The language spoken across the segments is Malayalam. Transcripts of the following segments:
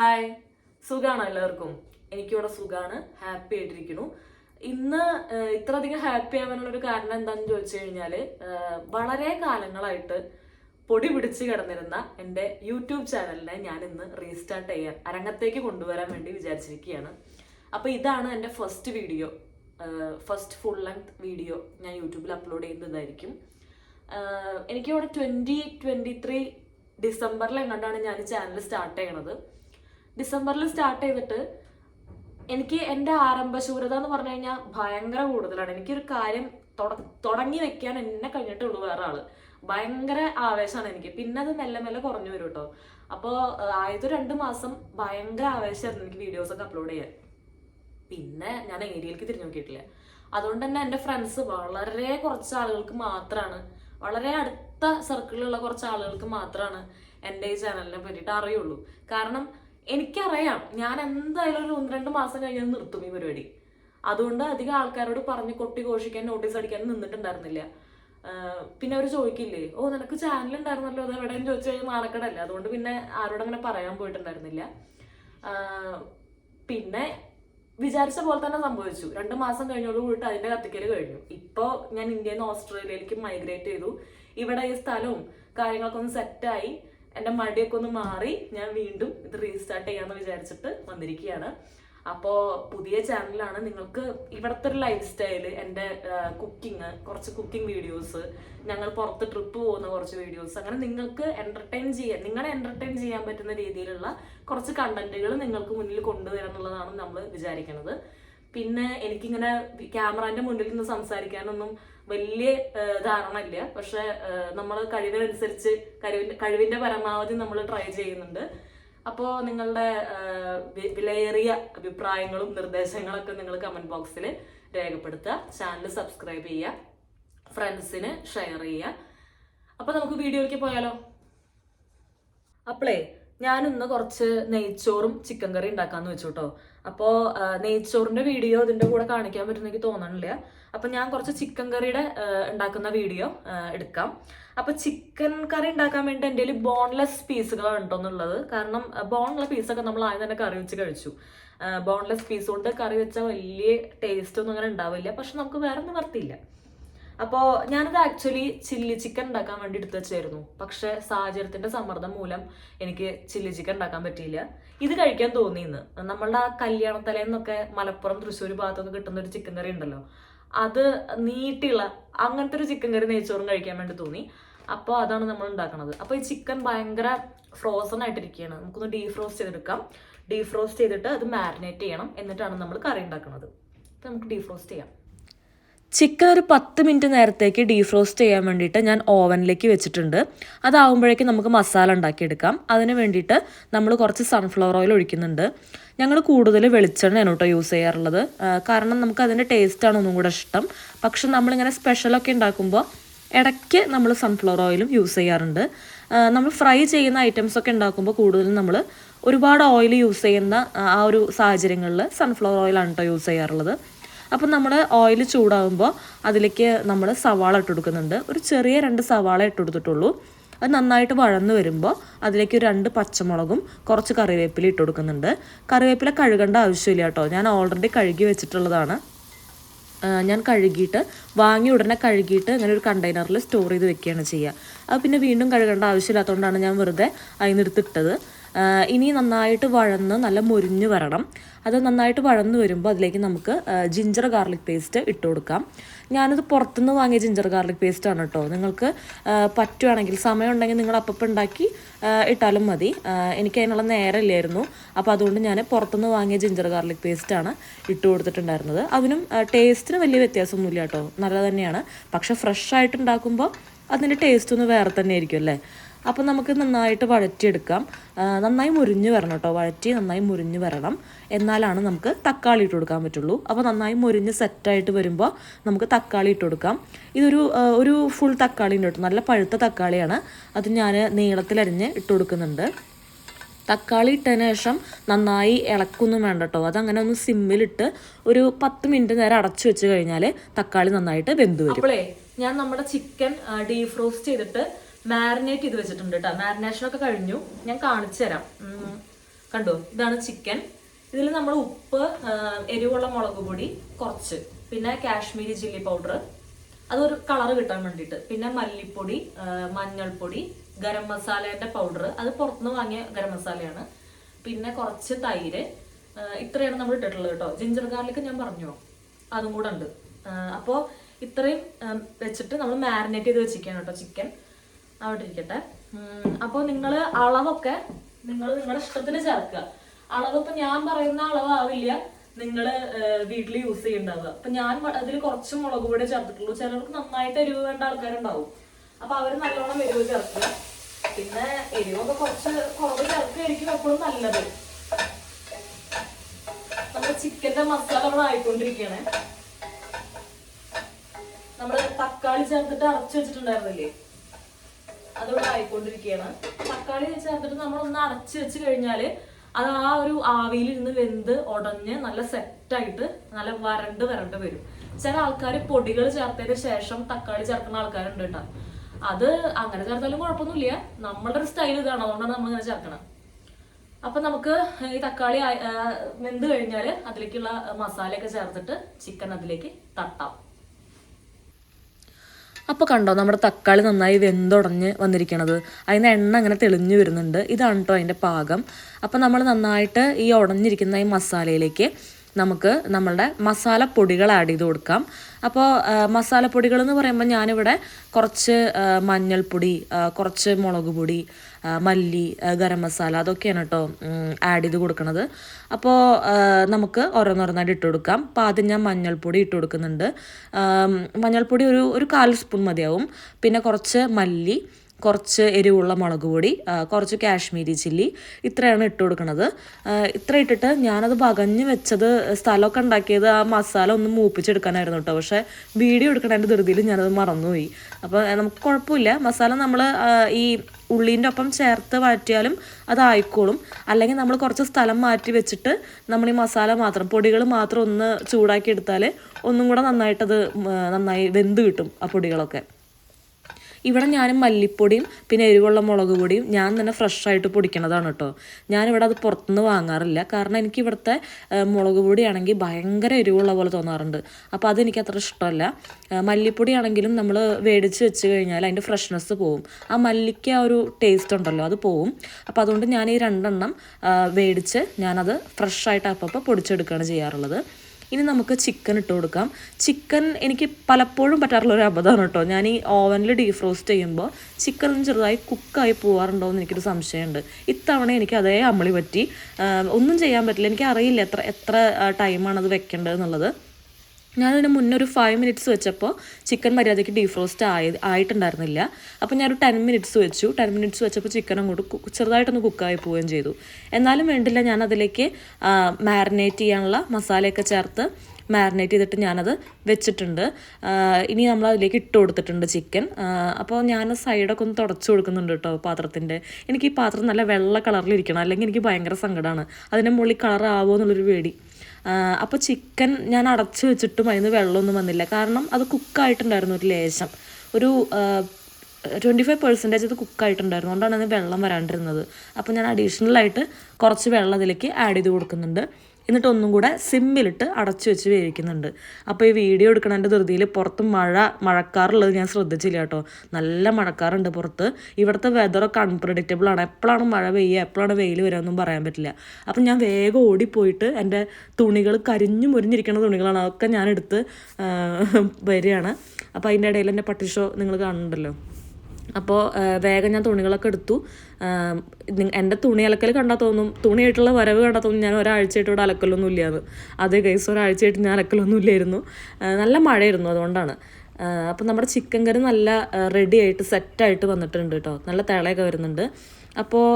ഹായ്. സുഖാണോ എല്ലാവർക്കും? എനിക്കിവിടെ സുഖാണ്. ഹാപ്പി ആയിട്ടിരിക്കുന്നു. ഇന്ന് ഇത്ര അധികം ഹാപ്പി ആവാനുള്ള ഒരു കാരണം എന്താണെന്ന് ചോദിച്ചു കഴിഞ്ഞാൽ വളരെ കാലങ്ങളായിട്ട് പൊടി പിടിച്ച് കിടന്നിരുന്ന എന്റെ യൂട്യൂബ് ചാനലിനെ ഞാൻ ഇന്ന് റീസ്റ്റാർട്ട് ചെയ്യാൻ അരങ്ങത്തേക്ക് കൊണ്ടുവരാൻ വേണ്ടി വിചാരിച്ചിരിക്കുകയാണ്. അപ്പോൾ ഇതാണ് എന്റെ first video first full length video ഞാൻ യൂട്യൂബിൽ അപ്ലോഡ് ചെയ്യുന്നതായിരിക്കും. എനിക്കിവിടെ ട്വന്റി ട്വന്റി ത്രീ ഡിസംബറിൽ എങ്ങാണ്ടാണ് ഞാൻ ചാനൽ സ്റ്റാർട്ട് ചെയ്യണത്. ഡിസംബറിൽ സ്റ്റാർട്ട് ചെയ്തിട്ട് എനിക്ക് എന്റെ ആരംഭശൂരത എന്ന് പറഞ്ഞു കഴിഞ്ഞാൽ ഭയങ്കര കൂടുതലാണ്. എനിക്കൊരു കാര്യം തുടങ്ങി വെക്കാൻ എന്നെ കഴിഞ്ഞിട്ടുള്ളൂ വേറെ ആൾ ഭയങ്കര ആവേശമാണ് എനിക്ക്. പിന്നെ അത് മെല്ലെ മെല്ലെ കുറഞ്ഞു വരും കേട്ടോ അപ്പോൾ ആദ്യത്തെ രണ്ട് മാസം ഭയങ്കര ആവേശമായിരുന്നു എനിക്ക് വീഡിയോസ് ഒക്കെ അപ്ലോഡ് ചെയ്യാൻ. പിന്നെ ഞാൻ ഏരിയയിലേക്ക് തിരിഞ്ഞു നോക്കിയിട്ടില്ല. അതുകൊണ്ട് തന്നെ എന്റെ ഫ്രണ്ട്സ് വളരെ കുറച്ച് ആളുകൾക്ക് മാത്രമാണ് വളരെ അടുത്ത സർക്കിളിലുള്ള കുറച്ച് ആളുകൾക്ക് മാത്രമാണ് എന്റെ ഈ ചാനലിനെ പറ്റിയിട്ട് അറിയുള്ളൂ. കാരണം എനിക്കറിയാം. ഞാൻ എന്തായാലും ഒരു ഒന്ന് രണ്ട് മാസം കഴിഞ്ഞ് നിർത്തും ഈ പരിപാടി. അതുകൊണ്ട് അധികം ആൾക്കാരോട് പറഞ്ഞ് കൊട്ടി ഘോഷിക്കാൻ നോട്ടീസ് അടിക്കാൻ നിന്നിട്ടുണ്ടായിരുന്നില്ല. പിന്നെ അവർ ചോദിക്കില്ലേ ഓ നിനക്ക് ചാനൽ ഉണ്ടായിരുന്നല്ലോ അത് എവിടെയും ചോദിച്ചു കഴിഞ്ഞാൽ നാണക്കടല്ലേ? അതുകൊണ്ട് പിന്നെ ആരോടും അങ്ങനെ പറയാൻ പോയിട്ടുണ്ടായിരുന്നില്ല. പിന്നെ വിചാരിച്ച പോലെ തന്നെ സംഭവിച്ചു. രണ്ട് മാസം കഴിഞ്ഞോട് കൂടിയിട്ട് അതിന്റെ കത്തിക്കൽ കഴിഞ്ഞു. ഇപ്പോ ഞാൻ ഇന്ത്യയിൽ നിന്ന് ഓസ്ട്രേലിയയിലേക്ക് മൈഗ്രേറ്റ് ചെയ്തു. ഇവിടെ ഈ സ്ഥലവും കാര്യങ്ങളൊക്കെ ഒന്ന് സെറ്റായി എന്റെ മടിയൊക്കെ ഒന്ന് മാറി ഞാൻ വീണ്ടും ഇത് റീസ്റ്റാർട്ട് ചെയ്യാന്ന് വിചാരിച്ചിട്ട് വന്നിരിക്കുകയാണ്. അപ്പോൾ പുതിയ ചാനലാണ് നിങ്ങൾക്ക് ഇവിടുത്തെ ഒരു ലൈഫ് സ്റ്റൈൽ എന്റെ കുക്കിംഗ് കുറച്ച് കുക്കിംഗ് വീഡിയോസ് ഞങ്ങൾ പുറത്ത് ട്രിപ്പ് പോകുന്ന കുറച്ച് വീഡിയോസ് അങ്ങനെ നിങ്ങൾക്ക് എന്റർടൈൻ ചെയ്യാൻ നിങ്ങളെ എന്റർടൈൻ ചെയ്യാൻ പറ്റുന്ന രീതിയിലുള്ള കുറച്ച് കണ്ടന്റുകൾ നിങ്ങൾക്ക് മുന്നിൽ കൊണ്ടുവരാൻ എന്നുള്ളതാണ് നമ്മൾ വിചാരിക്കുന്നത്. പിന്നെ എനിക്കിങ്ങനെ ക്യാമറാന്റെ മുന്നിൽ നിന്ന് സംസാരിക്കാനൊന്നും വലിയ ധാരണയില്ല. പക്ഷെ നമ്മൾ കഴിവിനനുസരിച്ച് കഴിവിന്റെ കഴിവിന്റെ പരമാവധി നമ്മൾ ട്രൈ ചെയ്യുന്നുണ്ട്. അപ്പോൾ നിങ്ങളുടെ വിലയേറിയ അഭിപ്രായങ്ങളും നിർദ്ദേശങ്ങളൊക്കെ നിങ്ങൾ കമന്റ് ബോക്സിൽ രേഖപ്പെടുത്തുക. ചാനൽ സബ്സ്ക്രൈബ് ചെയ്യുക. ഫ്രണ്ട്സിന് ഷെയർ ചെയ്യുക. അപ്പോൾ നമുക്ക് വീഡിയോയിലേക്ക് പോയാലോ? അപ്പളേ ഞാനിന്ന് കുറച്ച് നെയ്ച്ചോറും ചിക്കൻ കറി ഉണ്ടാക്കാന്ന് വെച്ചു കേട്ടോ. അപ്പോൾ നെയ്ച്ചോറിന്റെ വീഡിയോ ഇതിന്റെ കൂടെ കാണിക്കാൻ പറ്റുന്ന എനിക്ക് തോന്നണില്ല. അപ്പോൾ ഞാൻ കുറച്ച് ചിക്കൻ കറിയുടെ ഉണ്ടാക്കുന്ന വീഡിയോ എടുക്കാം. അപ്പോൾ ചിക്കൻ കറി ഉണ്ടാക്കാൻ വേണ്ടി എന്റെ ബോൺലെസ് പീസുകളാണ് ഉണ്ടോന്നുള്ളത് കാരണം ബോണുള്ള പീസൊക്കെ നമ്മൾ ആദ്യം തന്നെ കറി വെച്ച് കഴിച്ചു. ബോൺലെസ് പീസ് കൊണ്ട് കറി വെച്ചാൽ വലിയ ടേസ്റ്റ് ഒന്നും അങ്ങനെ ഉണ്ടാവില്ല. പക്ഷെ നമുക്ക് വേറെ നിവർത്തിയില്ല അപ്പോൾ ഞാനത് ആക്ച്വലി ചില്ലി ചിക്കൻ ഉണ്ടാക്കാൻ വേണ്ടി എടുത്തു വെച്ചായിരുന്നു. പക്ഷെ സാഹചര്യത്തിന്റെ സമ്മർദ്ദം മൂലം എനിക്ക് ചില്ലി ചിക്കൻ ഉണ്ടാക്കാൻ പറ്റിയില്ല. ഇത് കഴിക്കാൻ തോന്നി ഇന്ന്. നമ്മളുടെ ആ കല്യാണത്തലേന്നൊക്കെ മലപ്പുറം തൃശ്ശൂർ ഭാഗത്തൊക്കെ കിട്ടുന്ന ഒരു ചിക്കൻ കറി ഉണ്ടല്ലോ. അത് നീട്ടിയുള്ള അങ്ങനത്തെ ഒരു ചിക്കൻ കറി നെയ്ച്ചോറും കഴിക്കാൻ വേണ്ടി തോന്നി. അപ്പോൾ അതാണ് നമ്മൾ ഉണ്ടാക്കുന്നത് അപ്പോൾ ഈ ചിക്കൻ ഭയങ്കര ഫ്രോസൺ ആയിട്ടിരിക്കുകയാണ്. നമുക്കൊന്ന് ഡീഫ്രോസ്റ്റ് ചെയ്തെടുക്കാം. ഡീഫ്രോസ്റ്റ് ചെയ്തിട്ട് അത് മാരിനേറ്റ് ചെയ്യണം. എന്നിട്ടാണ് നമ്മൾ കറി ഉണ്ടാക്കുന്നത് അപ്പോൾ നമുക്ക് ഡീഫ്രോസ്റ്റ് ചെയ്യാം. ചിക്കൻ ഒരു പത്ത് മിനിറ്റ് നേരത്തേക്ക് ഡീഫ്രോസ്റ്റ് ചെയ്യാൻ വേണ്ടിയിട്ട് ഞാൻ ഓവനിലേക്ക് വെച്ചിട്ടുണ്ട്. അതാവുമ്പോഴേക്കും നമുക്ക് മസാല ഉണ്ടാക്കിയെടുക്കാം. അതിന് വേണ്ടിയിട്ട് നമ്മൾ കുറച്ച് സൺഫ്ലവർ ഓയിൽ ഒഴിക്കുന്നുണ്ട്. ഞങ്ങൾ കൂടുതൽ വെളിച്ചെണ്ണയാണ് കേട്ടോ യൂസ് ചെയ്യാറുള്ളത്. കാരണം നമുക്ക് അതിന്റെ ടേസ്റ്റാണ് ഒന്നും കൂടെ ഇഷ്ടം. പക്ഷെ നമ്മളിങ്ങനെ സ്പെഷ്യലൊക്കെ ഉണ്ടാക്കുമ്പോൾ ഇടയ്ക്ക് നമ്മൾ സൺഫ്ലവർ ഓയിലും യൂസ് ചെയ്യാറുണ്ട്. നമ്മൾ ഫ്രൈ ചെയ്യുന്ന ഐറ്റംസ് ഒക്കെ ഉണ്ടാക്കുമ്പോൾ കൂടുതലും നമ്മൾ ഒരുപാട് ഓയിൽ യൂസ് ചെയ്യുന്ന ആ ഒരു സാഹചര്യങ്ങളിൽ സൺഫ്ലവർ ഓയിലാണ് കേട്ടോ യൂസ് ചെയ്യാറുള്ളത്. അപ്പം നമ്മൾ ഓയിൽ ചൂടാകുമ്പോൾ അതിലേക്ക് നമ്മൾ സവാള ഇട്ട് കൊടുക്കുന്നുണ്ട്. ഒരു ചെറിയ രണ്ട് സവാള ഇട്ട് കൊടുത്തിട്ടുള്ളൂ. അത് നന്നായിട്ട് വഴന്ന് വരുമ്പോൾ അതിലേക്ക് രണ്ട് പച്ചമുളകും കുറച്ച് കറിവേപ്പില ഇട്ട് കൊടുക്കുന്നുണ്ട്. കറിവേപ്പില കഴുകേണ്ട ആവശ്യമില്ല കേട്ടോ. ഞാൻ ഓൾറെഡി കഴുകി വെച്ചിട്ടുള്ളതാണ്. ഞാൻ കഴുകിയിട്ട് വാങ്ങി ഉടനെ കഴുകിയിട്ട് അങ്ങനെ ഒരു കണ്ടെയ്നറിൽ സ്റ്റോർ ചെയ്ത് വെക്കുകയാണ് ചെയ്യുക. അത് പിന്നെ വീണ്ടും കഴുകേണ്ട ആവശ്യമില്ലാത്തതുകൊണ്ടാണ് ഞാൻ വെറുതെ അതിനെടുത്തിട്ടത് ഇനി നന്നായിട്ട് വഴന്ന് നല്ല മുരിഞ്ഞ് വരണം. അത് നന്നായിട്ട് വഴന്ന് വരുമ്പോൾ അതിലേക്ക് നമുക്ക് ജിഞ്ചർ ഗാർലിക് പേസ്റ്റ് ഇട്ട് കൊടുക്കാം. ഞാനത് പുറത്തുനിന്ന് വാങ്ങിയ ജിഞ്ചർ ഗാർലിക് പേസ്റ്റ് ആണ് കേട്ടോ നിങ്ങൾക്ക് പറ്റുവാണെങ്കിൽ സമയമുണ്ടെങ്കിൽ നിങ്ങൾ അപ്പം ഉണ്ടാക്കി ഇട്ടാലും മതി. എനിക്ക് അതിനുള്ള നേരമില്ലായിരുന്നു അപ്പോൾ അതുകൊണ്ട് ഞാൻ പുറത്തുനിന്ന് വാങ്ങിയ ജിഞ്ചർ ഗാർലിക് പേസ്റ്റാണ് ഇട്ട് കൊടുത്തിട്ടുണ്ടായിരുന്നത്. അതിനും ടേസ്റ്റിന് വലിയ വ്യത്യാസമൊന്നുമില്ല കേട്ടോ നല്ലത് തന്നെയാണ്. പക്ഷേ ഫ്രഷ് ആയിട്ട് അതിന്റെ ടേസ്റ്റ് ഒന്ന് വേറെ തന്നെ ആയിരിക്കും അല്ലേ? അപ്പോൾ നമുക്ക് നന്നായിട്ട് വഴറ്റിയെടുക്കാം. നന്നായി മുരിഞ്ഞ് വരണം കേട്ടോ. വഴറ്റി നന്നായി മുരിഞ്ഞ് വരണം. എന്നാലാണ് നമുക്ക് തക്കാളി ഇട്ട് കൊടുക്കാൻ പറ്റുള്ളൂ. അപ്പോൾ നന്നായി മുരിഞ്ഞ് സെറ്റായിട്ട് വരുമ്പോൾ നമുക്ക് തക്കാളി ഇട്ട് കൊടുക്കാം. ഇതൊരു ഒരു ഫുൾ തക്കാളി ഉണ്ട് കേട്ടോ. നല്ല പഴുത്ത തക്കാളിയാണ്. അത് ഞാൻ നീളത്തിലരിഞ്ഞ് ഇട്ട് കൊടുക്കുന്നുണ്ട്. തക്കാളി ഇട്ടതിന് ശേഷം നന്നായി ഇളക്കൊന്നും വേണ്ട കേട്ടോ. അതങ്ങനെ ഒന്ന് സിമ്മിലിട്ട് ഒരു പത്ത് മിനിറ്റ് നേരം അടച്ചു വെച്ച് കഴിഞ്ഞാൽ തക്കാളി നന്നായിട്ട് വെന്ത് വരും. ഞാൻ നമ്മുടെ ചിക്കൻ ഡീഫ്രോസ്റ്റ് ചെയ്തിട്ട് മാരിനേറ്റ് ചെയ്ത് വെച്ചിട്ടുണ്ട് കേട്ടോ മാരിനേഷൻ ഒക്കെ കഴിഞ്ഞു. ഞാൻ കാണിച്ചു തരാം. കണ്ടു? ഇതാണ് ചിക്കൻ ഇതിൽ നമ്മൾ ഉപ്പ് എരിവുള്ള മുളക് പൊടി കുറച്ച്. പിന്നെ കാശ്മീരി ചില്ലി പൗഡർ അതൊരു കളർ കിട്ടാൻ വേണ്ടിയിട്ട്. പിന്നെ മല്ലിപ്പൊടി മഞ്ഞൾപ്പൊടി ഗരം മസാലേന്റെ പൗഡർ അത് പുറത്തുനിന്ന് വാങ്ങിയ ഗരം മസാലയാണ്. പിന്നെ കുറച്ച് തൈര്. ഇത്രയാണ് നമ്മൾ ഇട്ടിട്ടുള്ളത് കേട്ടോ ജിഞ്ചർ ഗാർലിക്ക് ഞാൻ പറഞ്ഞു? അതും കൂടെ ഉണ്ട്. അപ്പോൾ ഇത്രയും വെച്ചിട്ട് നമ്മൾ മാരിനേറ്റ് ചെയ്ത് വെച്ചിരിക്കുകയാണ് കേട്ടോ ചിക്കൻ അവിടെ ഇരിക്കട്ടെ. അപ്പോൾ നിങ്ങൾ അളവൊക്കെ നിങ്ങൾ നിങ്ങളുടെ ഇഷ്ടത്തിന് ചേർക്കുക. അളവ് ഇപ്പൊ ഞാൻ പറയുന്ന അളവാവില്ല നിങ്ങൾ വീട്ടിൽ യൂസ് ചെയ്യുന്നുണ്ടാവുക അപ്പൊ ഞാൻ അതിൽ കുറച്ച് മുളക് പൊടി ചേർത്തിട്ടുള്ളൂ. ചിലർക്ക് നന്നായിട്ട് എരിവ് വേണ്ട ആൾക്കാരുണ്ടാവും. അപ്പൊ അവർ നല്ലോണം എരിവ് ചേർക്കുക. പിന്നെ എരിവൊക്കെ കുറച്ച് കുറവ് ചേർക്കുകയായിരിക്കും എപ്പോഴും നല്ലത്. നമ്മുടെ ചിക്കന്റെ മസാല നമ്മൾ ആയിക്കൊണ്ടിരിക്കുകയാണ്. നമ്മൾ തക്കാളി ചേർത്തിട്ട് അടച്ചു വെച്ചിട്ടുണ്ടായിരുന്നില്ലേ? അതിവിടെ ആയിക്കൊണ്ടിരിക്കുകയാണ് തക്കാളി ചേർത്തിട്ട് നമ്മൾ ഒന്ന് അടച്ച് വെച്ച് കഴിഞ്ഞാൽ അത് ആ ഒരു ആവിയിൽ ഇരുന്ന് വെന്ത് ഉടഞ്ഞ് നല്ല സെറ്റായിട്ട് നല്ല വരണ്ട് വരണ്ട് വരും. ചില ആൾക്കാർ പൊടികൾ ചേർത്തതിന് ശേഷം തക്കാളി ചേർക്കുന്ന ആൾക്കാരുണ്ട് കേട്ടോ. അത് അങ്ങനെ ചേർത്താലും കുഴപ്പമൊന്നുമില്ല. നമ്മളുടെ ഒരു സ്റ്റൈൽ ഇതാണ്. അതുകൊണ്ടാണ് നമ്മൾ ഇങ്ങനെ ചേർക്കണം. അപ്പൊ നമുക്ക് ഈ തക്കാളി വെന്ത് കഴിഞ്ഞാൽ അതിലേക്കുള്ള മസാലയൊക്കെ ചേർത്തിട്ട് ചിക്കൻ അതിലേക്ക് തട്ടാം. അപ്പോൾ കണ്ടോ നമ്മുടെ തക്കാളി നന്നായി വെന്തുടഞ്ഞ് വന്നിരിക്കണത്. അതിന് എണ്ണ അങ്ങനെ തെളിഞ്ഞു വരുന്നുണ്ട്. ഇതാണ് കേട്ടോ അതിന്റെ പാകം. അപ്പോൾ നമ്മൾ നന്നായിട്ട് ഈ ഉടഞ്ഞിരിക്കുന്ന ഈ മസാലയിലേക്ക് നമുക്ക് നമ്മളുടെ മസാലപ്പൊടികൾ ആഡ് ചെയ്ത് കൊടുക്കാം. അപ്പോൾ മസാലപ്പൊടികൾ എന്ന് പറയുമ്പോൾ ഞാനിവിടെ കുറച്ച് മഞ്ഞൾപ്പൊടി കുറച്ച് മുളക് പൊടി മല്ലി ഗരം മസാല അതൊക്കെയാണ് കേട്ടോ ആഡ് ചെയ്ത് കൊടുക്കുന്നത് അപ്പോൾ നമുക്ക് ഓരോന്നോരോന്നായിട്ട് ഇട്ട് കൊടുക്കാം. അപ്പോൾ ആദ്യം ഞാൻ മഞ്ഞൾപ്പൊടി ഇട്ട് കൊടുക്കുന്നുണ്ട്. മഞ്ഞൾപ്പൊടി ഒരു ഒരു കാൽ സ്പൂൺ മതിയാവും. പിന്നെ കുറച്ച് മല്ലി കുറച്ച് എരിവുള്ള മുളക് പൊടി കുറച്ച് കാശ്മീരി ചില്ലി ഇത്രയാണ് ഇട്ട് കൊടുക്കുന്നത് ഇത്ര ഇട്ടിട്ട് ഞാനത് പകഞ്ഞ് വെച്ചത് സ്ഥലമൊക്കെ ഉണ്ടാക്കിയത് ആ മസാല ഒന്ന് മൂപ്പിച്ചെടുക്കാനായിരുന്നു കേട്ടോ. പക്ഷേ വീഡിയോ എടുക്കണതിന്റെ ധൃതിയിൽ ഞാനത് മറന്നുപോയി. അപ്പോൾ നമുക്ക് കുഴപ്പമില്ല. മസാല നമ്മൾ ഈ ഉള്ളീന്റെ ഒപ്പം ചേർത്ത് മാറ്റിയാലും അതായിക്കോളും അല്ലെങ്കിൽ നമ്മൾ കുറച്ച് സ്ഥലം മാറ്റി വെച്ചിട്ട് നമ്മൾ ഈ മസാല മാത്രം പൊടികൾ മാത്രം ഒന്ന് ചൂടാക്കി എടുത്താൽ ഒന്നും കൂടെ നന്നായിട്ടത് നന്നായി വെന്ത് കിട്ടും ആ പൊടികളൊക്കെ. ഇവിടെ ഞാൻ മല്ലിപ്പൊടിയും പിന്നെ എരിവുള്ള മുളക് പൊടിയും ഞാൻ തന്നെ ഫ്രഷായിട്ട് പൊടിക്കണതാണ് കേട്ടോ ഞാനിവിടെ അത് പുറത്തുനിന്ന് വാങ്ങാറില്ല. കാരണം എനിക്ക് ഇവിടുത്തെ മുളക് പൊടിയാണെങ്കിൽ ഭയങ്കര എരിവുള്ള പോലെ തോന്നാറുണ്ട്. അപ്പോൾ അതെനിക്ക് അത്ര ഇഷ്ടമല്ല. മല്ലിപ്പൊടിയാണെങ്കിലും നമ്മൾ വേടിച്ച് വെച്ച് കഴിഞ്ഞാൽ അതിന്റെ ഫ്രഷ്നെസ് പോവും. ആ മല്ലിക്ക് ആ ഒരു ടേസ്റ്റ് ഉണ്ടല്ലോ അത് പോവും. അപ്പോൾ അതുകൊണ്ട് ഞാൻ ഈ രണ്ടെണ്ണം മേടിച്ച് ഞാനത് ഫ്രഷായിട്ട് അപ്പോൾ പൊടിച്ചെടുക്കുകയാണ് ചെയ്യാറുള്ളത്. ഇനി നമുക്ക് ചിക്കൻ ഇട്ട് കൊടുക്കാം. ചിക്കൻ എനിക്ക് പലപ്പോഴും പറ്റാറുള്ള ഒരു അബദ്ധമാണ് കേട്ടോ. ഞാൻ ഈ ഓവനിൽ ഡീഫ്രോസ്റ്റ് ചെയ്യുമ്പോൾ ചിക്കൻ ചെറുതായി കുക്കായി പോകാറുണ്ടോ എന്ന് എനിക്കൊരു സംശയമുണ്ട്. ഇത്തവണ എനിക്ക് അതേ അമ്മളി പറ്റി. ഒന്നും ചെയ്യാൻ പറ്റില്ല. എനിക്ക് അറിയില്ല എത്ര എത്ര ടൈമാണ് അത് വെക്കേണ്ടത് എന്നുള്ളത്. ഞാനതിന് മുന്നേ ഒരു ഫൈവ് മിനിറ്റ്സ് വെച്ചപ്പോൾ ചിക്കൻ മര്യാദയ്ക്ക് ഡീഫ്രോസ്റ്റ് ആയി ആയിട്ടുണ്ടായിരുന്നില്ല. അപ്പോൾ ഞാനൊരു ടെൻ മിനിറ്റ്സ് വെച്ചു. ടെൻ മിനിറ്റ്സ് വെച്ചപ്പോൾ ചിക്കൻ അങ്ങോട്ട് ചെറുതായിട്ടൊന്ന് കുക്കായി പോവുകയും ചെയ്തു. എന്നാലും വേണ്ടില്ല ഞാൻ അതിലേക്ക് മാരിനേറ്റ് ചെയ്യാനുള്ള മസാലയൊക്കെ ചേർത്ത് മാരിനേറ്റ് ചെയ്തിട്ട് ഞാനത് വെച്ചിട്ടുണ്ട്. ഇനി നമ്മൾ അതിലേക്ക് ഇട്ട് കൊടുത്തിട്ടുണ്ട് ചിക്കൻ അപ്പോൾ ഞാൻ സൈഡൊക്കെ ഒന്ന് തുടച്ചു കൊടുക്കുന്നുണ്ട് കേട്ടോ പാത്രത്തിന്റെ. എനിക്ക് ഈ പാത്രം നല്ല വെള്ള കളറിലിരിക്കണം അല്ലെങ്കിൽ എനിക്ക് ഭയങ്കര സങ്കടമാണ് അതിന്റെ മുകളിൽ കളർ ആവുമോ എന്നുള്ളൊരു പേടി. അപ്പോൾ ചിക്കൻ ഞാൻ അടച്ചു വെച്ചിട്ടും അതിന് വെള്ളമൊന്നും വന്നില്ല. കാരണം അത് കുക്കായിട്ടുണ്ടായിരുന്നു ഒരു ലേശം. ഒരു ട്വന്റി ഫൈവ് പെർസെന്റേജ് ഇത് കുക്കായിട്ടുണ്ടായിരുന്നു. അതുകൊണ്ടാണ് അതിന് വെള്ളം വരാണ്ടിരുന്നത്. അപ്പോൾ ഞാൻ അഡീഷണലായിട്ട് കുറച്ച് വെള്ളം അതിലേക്ക് ആഡ് ചെയ്ത് കൊടുക്കുന്നുണ്ട്. എന്നിട്ട് ഒന്നും കൂടെ സിമ്മിലിട്ട് അടച്ചു വെച്ച് വേവിക്കുന്നുണ്ട്. അപ്പോൾ ഈ വീഡിയോ എടുക്കണതിന്റെ ധൃതിയിൽ പുറത്ത് മഴ മഴക്കാറുള്ളത് ഞാൻ ശ്രദ്ധിച്ചില്ല കേട്ടോ. നല്ല മഴക്കാറുണ്ട് പുറത്ത്. ഇവിടുത്തെ വെതറൊക്കെ അൺപ്രഡിക്റ്റബിൾ ആണ്. എപ്പോഴാണ് മഴ പെയ്യുക എപ്പോഴാണ് വെയിൽ വരിക ഒന്നും പറയാൻ പറ്റില്ല. അപ്പം ഞാൻ വേഗം ഓടിപ്പോയിട്ട് എന്റെ തുണികൾ കരിഞ്ഞു മുരിഞ്ഞിരിക്കുന്ന തുണികളാണ്. അതൊക്കെ ഞാൻ എടുത്ത് വരികയാണ്. അപ്പോൾ അതിന്റെ ഇടയിൽ എന്റെ പട്ടിഷോ നിങ്ങൾ കാണുന്നുണ്ടല്ലോ. അപ്പോൾ വേഗം ഞാൻ തുണികളൊക്കെ എടുത്തു. എന്റെ തുണി അലക്കൽ കണ്ടാൽ തോന്നും തുണിയായിട്ടുള്ള വരവ് കണ്ടാൽ തോന്നും ഞാൻ ഒരാഴ്ചയായിട്ട് ഇവിടെ അലക്കലൊന്നും ഇല്ലാന്ന് അതേ കേസ് ഒരാഴ്ചയായിട്ട് ഞാൻ അലക്കലൊന്നും ഇല്ലായിരുന്നു നല്ല മഴയായിരുന്നു അതുകൊണ്ടാണ്. അപ്പം നമ്മുടെ ചിക്കൻ കറി നല്ല റെഡി ആയിട്ട് സെറ്റായിട്ട് വന്നിട്ടുണ്ട് കേട്ടോ നല്ല തിളയൊക്കെ വരുന്നുണ്ട്. അപ്പോൾ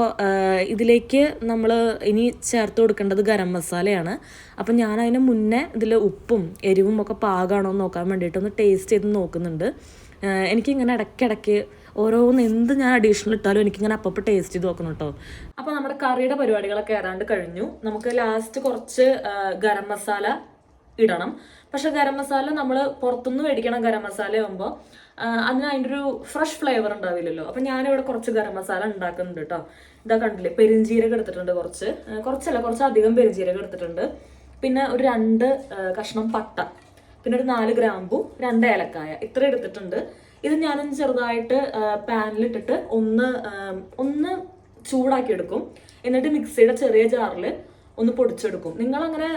ഇതിലേക്ക് നമ്മൾ ഇനി ചേർത്ത് കൊടുക്കേണ്ടത് ഗരം മസാലയാണ്. അപ്പം ഞാൻ അതിന് മുന്നേ ഇതിൽ ഉപ്പും എരിവും ഒക്കെ പാകമാണോ എന്ന് നോക്കാൻ വേണ്ടിയിട്ട് ഒന്ന് ടേസ്റ്റ് ചെയ്ത് നോക്കുന്നുണ്ട്. എനിക്കിങ്ങനെ ഇടയ്ക്കിടയ്ക്ക് ഓരോന്ന് എന്ത് ഞാൻ അഡീഷണൽ ഇട്ടാലും എനിക്കിങ്ങനെ അപ്പം ടേസ്റ്റ് ചെയ്ത് നോക്കണം കേട്ടോ അപ്പോൾ നമ്മുടെ കറിയുടെ പരിപാടികളൊക്കെ ഏതാണ്ട് കഴിഞ്ഞു. നമുക്ക് ലാസ്റ്റ് കുറച്ച് ഗരം മസാല ഇടണം. പക്ഷെ ഗരം മസാല നമ്മൾ പുറത്തുനിന്ന് മേടിക്കണം ഗരം മസാല ആകുമ്പോൾ അതിന് അതിന്റെ ഒരു ഫ്രഷ് ഫ്ലേവർ ഉണ്ടാവില്ലല്ലോ. അപ്പം ഞാനിവിടെ കുറച്ച് ഗരം മസാല ഉണ്ടാക്കുന്നുണ്ട് കേട്ടോ ഇതാ കണ്ടില്ലേ പെരിഞ്ചീരകം എടുത്തിട്ടുണ്ട് കുറച്ച്. കുറച്ചല്ല കുറച്ച് അധികം പെരിഞ്ചീരകം എടുത്തിട്ടുണ്ട്. പിന്നെ ഒരു രണ്ട് കഷ്ണം പട്ട. പിന്നെ ഒരു നാല് ഗ്രാമ്പു രണ്ട് ഏലക്കായ. ഇത്ര എടുത്തിട്ടുണ്ട്. ഇത് ഞാനൊന്ന് ചെറുതായിട്ട് പാനിലിട്ടിട്ട് ഒന്ന് ഒന്ന് ചൂടാക്കി എടുക്കും എന്നിട്ട് മിക്സിയുടെ ചെറിയ ജാറിൽ ഒന്ന് പൊടിച്ചെടുക്കും. നിങ്ങൾ അങ്ങനെ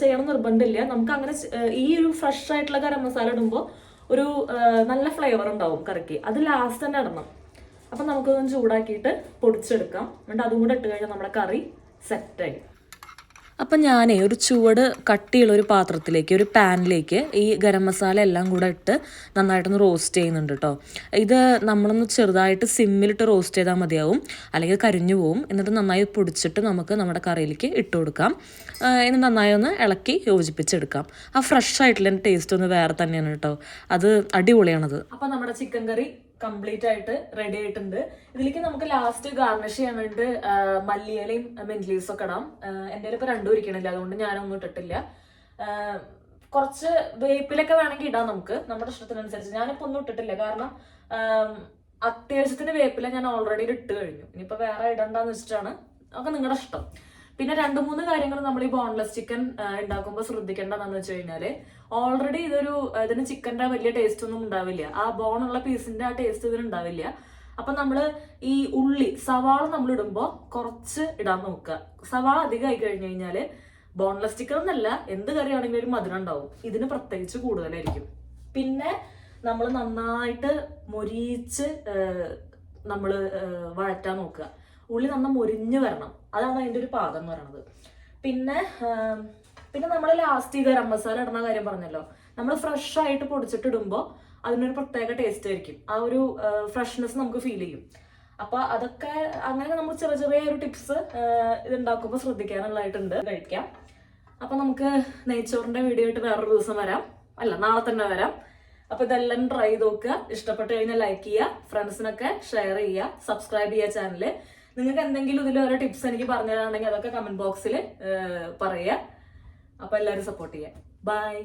ചെയ്യണം നിർബന്ധമില്ല. നമുക്ക് അങ്ങനെ ഈ ഒരു ഫ്രഷ് ആയിട്ടുള്ള ഗരം മസാല ഇടുമ്പോൾ ഒരു നല്ല ഫ്ലേവർ ഉണ്ടാവും കറിക്ക്. അത് ലാസ്റ്റ് തന്നെ ഇടണം. അപ്പം നമുക്കൊന്ന് ചൂടാക്കിയിട്ട് പൊടിച്ചെടുക്കാം. എന്നിട്ട് അതും കൂടെ ഇട്ട് കഴിഞ്ഞാൽ നമ്മുടെ കറി സെറ്റായി അപ്പം ഞാനേ ഒരു ചുവട് കട്ടിയുള്ള ഒരു പാത്രത്തിലേക്ക് ഒരു പാനിലേക്ക് ഈ ഗരം മസാല എല്ലാം കൂടെ ഇട്ട് നന്നായിട്ടൊന്ന് റോസ്റ്റ് ചെയ്യുന്നുണ്ട് കേട്ടോ ഇത് നമ്മളൊന്ന് ചെറുതായിട്ട് സിമ്മിലിട്ട് റോസ്റ്റ് ചെയ്താൽ മതിയാവും. അല്ലെങ്കിൽ കരിഞ്ഞു പോവും. എന്നിട്ട് നന്നായി പൊടിച്ചിട്ട് നമുക്ക് നമ്മുടെ കറിയിലേക്ക് ഇട്ട് കൊടുക്കാം. എന്നിട്ട് നന്നായി ഒന്ന് ഇളക്കി യോജിപ്പിച്ചെടുക്കാം. ആ ഫ്രഷ് ആയിട്ടുള്ള ടേസ്റ്റ് ഒന്ന് വേറെ തന്നെയാണ് കേട്ടോ അത് അടിപൊളിയാണത്. അപ്പം നമ്മുടെ ചിക്കൻ കറി കംപ്ലീറ്റ് ആയിട്ട് റെഡി ആയിട്ടുണ്ട്. ഇതിലേക്ക് നമുക്ക് ലാസ്റ്റ് ഗാർണിഷ് ചെയ്യാൻ വേണ്ടി മല്ലിയിലയും മെന്റ് ലീവ്സ് ഒക്കെ ഇടാം. എന്റെ ഇപ്പൊ രണ്ടും ഇരിക്കണില്ല അതുകൊണ്ട് ഞാനൊന്നും ഇട്ടിട്ടില്ല. കുറച്ച് വേപ്പിലൊക്കെ വേണമെങ്കിൽ ഇടാം നമുക്ക് നമ്മുടെ ഇഷ്ടത്തിനനുസരിച്ച്. ഞാനിപ്പോ ഒന്നും ഇട്ടിട്ടില്ല കാരണം അത്യാവശ്യത്തിന് വേപ്പില ഞാൻ ഓൾറെഡി ഇട്ട് കഴിഞ്ഞു. ഇനിയിപ്പോ വേറെ ഇടണ്ടെന്ന് വെച്ചിട്ടാണ് അതൊക്കെ നിങ്ങളുടെ ഇഷ്ടം. പിന്നെ രണ്ട് മൂന്ന് കാര്യങ്ങൾ നമ്മൾ ഈ ബോൺലെസ് ചിക്കൻ ഉണ്ടാക്കുമ്പോൾ ശ്രദ്ധിക്കേണ്ടതെന്ന് വെച്ച് കഴിഞ്ഞാൽ ഓൾറെഡി ഇതൊരു ഇതിന് ചിക്കന്റെ വലിയ ടേസ്റ്റ് ഒന്നും ഉണ്ടാവില്ല. ആ ബോണുള്ള പീസിന്റെ ആ ടേസ്റ്റ് ഇതിന് ഉണ്ടാവില്ല. അപ്പൊ നമ്മൾ ഈ ഉള്ളി സവാള നമ്മൾ ഇടുമ്പോൾ കുറച്ച് ഇടാൻ നോക്കുക. സവാള അധികം ആയി കഴിഞ്ഞു കഴിഞ്ഞാൽ ബോൺലെസ് ചിക്കൻ എന്നല്ല എന്ത് കറിയാണെങ്കിലും ഒരു മധുരം ഉണ്ടാവും. ഇതിന് പ്രത്യേകിച്ച് കൂടുതലായിരിക്കും. പിന്നെ നമ്മൾ നന്നായിട്ട് മൊരിയിച്ച് നമ്മൾ വഴറ്റാൻ നോക്കുക. ഉള്ളി നന്ന മുരിഞ്ഞു വരണം. അതാണ് അതിന്റെ ഒരു പാകം എന്ന് പറയുന്നത് പിന്നെ പിന്നെ നമ്മൾ ലാസ്റ്റ് ഈ ഗരം മസാല ഇടുന്ന കാര്യം പറഞ്ഞല്ലോ. നമ്മൾ ഫ്രഷ് ആയിട്ട് പൊടിച്ചിട്ട് ഇടുമ്പോൾ അതിനൊരു പ്രത്യേക ടേസ്റ്റ് ആയിരിക്കും. ആ ഒരു ഫ്രഷ്നെസ് നമുക്ക് ഫീൽ ചെയ്യും. അപ്പൊ അതൊക്കെ അങ്ങനെ നമ്മൾ ചെറിയ ചെറിയ ഒരു ടിപ്സ് ഇതുണ്ടാക്കുമ്പോൾ ശ്രദ്ധിക്കാനുള്ളതായിട്ടുണ്ട്. കഴിക്കാം. അപ്പൊ നമുക്ക് നെയ്ച്ചോറിന്റെ വീഡിയോ ആയിട്ട് വേറൊരു ദിവസം വരാം. അല്ല നാളെ തന്നെ വരാം. അപ്പൊ ഇതെല്ലാം ട്രൈ ചെയ്ത് നോക്കുക. ഇഷ്ടപ്പെട്ട് കഴിഞ്ഞാൽ ലൈക്ക് ചെയ്യുക. ഫ്രണ്ട്സിനൊക്കെ ഷെയർ ചെയ്യുക. സബ്സ്ക്രൈബ് ചെയ്യുക ചാനൽ നിങ്ങൾക്ക് എന്തെങ്കിലും ഇതിൽ ഓരോ ടിപ്സ് എനിക്ക് പറഞ്ഞു തരാണെങ്കിൽ അതൊക്കെ കമന്റ് ബോക്സിൽ പറയുക. അപ്പോൾ എല്ലാവരും സപ്പോർട്ട് ചെയ്യുക. ബൈ